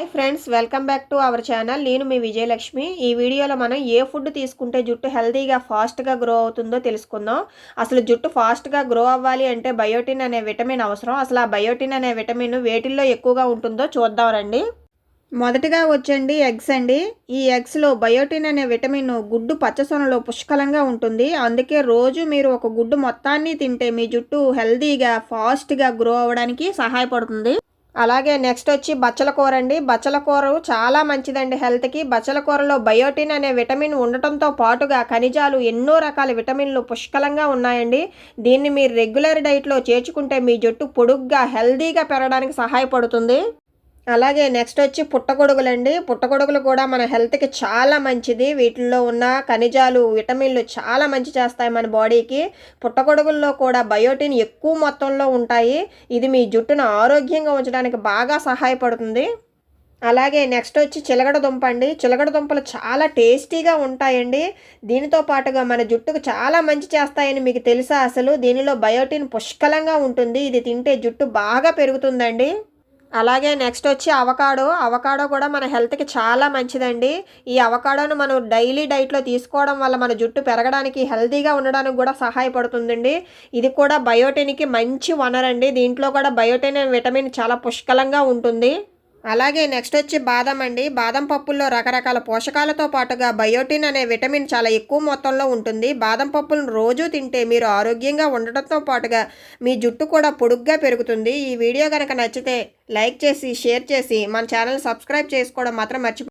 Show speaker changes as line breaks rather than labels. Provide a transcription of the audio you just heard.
Hi friends welcome back to our channel నేను మీ విజయలక్ష్మి. ఈ వీడియోలో మనం ఏ ఫుడ్ తీసుకుంటే జుట్టు హెల్తీగా ఫాస్ట్గా గ్రో అవుతుందో తెలుసుకుందాం. అసలు జుట్టు ఫాస్ట్గా గ్రో అవ్వాలి అంటే బయోటిన్ అనే విటమిన్ అవసరం. అసలు ఆ బయోటిన్ అనే విటమిన్ వేటిల్లో ఎక్కువగా ఉంటుందో చూద్దాం రండి. మొదటిగా వచ్చండి ఎగ్స్ అండి. ఈ ఎగ్స్లో బయోటిన్ అనే విటమిన్ గుడ్డు పచ్చసొనలో పుష్కలంగా ఉంటుంది. అందుకే రోజు మీరు ఒక గుడ్డు మొత్తాన్ని తింటే మీ జుట్టు హెల్తీగా ఫాస్ట్గా గ్రో అవ్వడానికి సహాయపడుతుంది. అలాగే నెక్స్ట్ వచ్చి బచ్చల కూర అండి. బచ్చల కూర చాలా మంచిదండి హెల్త్కి బచ్చల కూరలో బయోటిన్ అనే విటమిన్ ఉండటంతో పాటుగా ఖనిజాలు ఎన్నో రకాల విటమిన్లు పుష్కలంగా ఉన్నాయండి. దీన్ని మీరు రెగ్యులర్ డైట్లో చేర్చుకుంటే మీ జుట్టు పొడుగ్గా హెల్తీగా పెరగడానికి సహాయపడుతుంది. అలాగే నెక్స్ట్ వచ్చి పుట్టగొడుగులండి. పుట్టగొడుగులు కూడా మన హెల్త్కి చాలా మంచిది. వీటిల్లో ఉన్న ఖనిజాలు విటమిన్లు చాలా మంచి చేస్తాయి మన బాడీకి పుట్టగొడుగుల్లో కూడా బయోటిన్ ఎక్కువ మొత్తంలో ఉంటాయి. ఇది మీ జుట్టును ఆరోగ్యంగా ఉంచడానికి బాగా సహాయపడుతుంది. అలాగే నెక్స్ట్ వచ్చి చిలగడ దుంప అండి. చిలగడ దుంపలు చాలా టేస్టీగా ఉంటాయండి. దీనితో పాటుగా మన జుట్టుకు చాలా మంచి చేస్తాయని మీకు తెలుసా అసలు? దీనిలో బయోటిన్ పుష్కలంగా ఉంటుంది. ఇది తింటే జుట్టు బాగా పెరుగుతుందండి. అలాగే నెక్స్ట్ వచ్చి అవకాడో. అవకాడో కూడా మన హెల్త్కి చాలా మంచిదండి. ఈ అవకాడోను మనం డైలీ డైట్లో తీసుకోవడం వల్ల మన జుట్టు పెరగడానికి హెల్తీగా ఉండడానికి కూడా సహాయపడుతుందండి. ఇది కూడా బయోటిన్కి మంచి వనరండి. దీంట్లో కూడా బయోటిన్ విటమిన్ చాలా పుష్కలంగా ఉంటుంది. అలాగే నెక్స్ట్ వచ్చి బాదం అండి. బాదం పప్పుల్లో రకరకాల పోషకాలతో పాటుగా బయోటిన్ అనే విటమిన్ చాలా ఎక్కువ మొత్తంలో ఉంటుంది. బాదం పప్పులను రోజు తింటే మీరు ఆరోగ్యంగా ఉండటంతో పాటుగా మీ జుట్టు కూడా పొడుగ్గా పెరుగుతుంది. ఈ వీడియో కనుక నచ్చితే లైక్ చేసి షేర్ చేసి మన ఛానల్ సబ్స్క్రైబ్ చేసుకోవడం మాత్రం మర్చిపో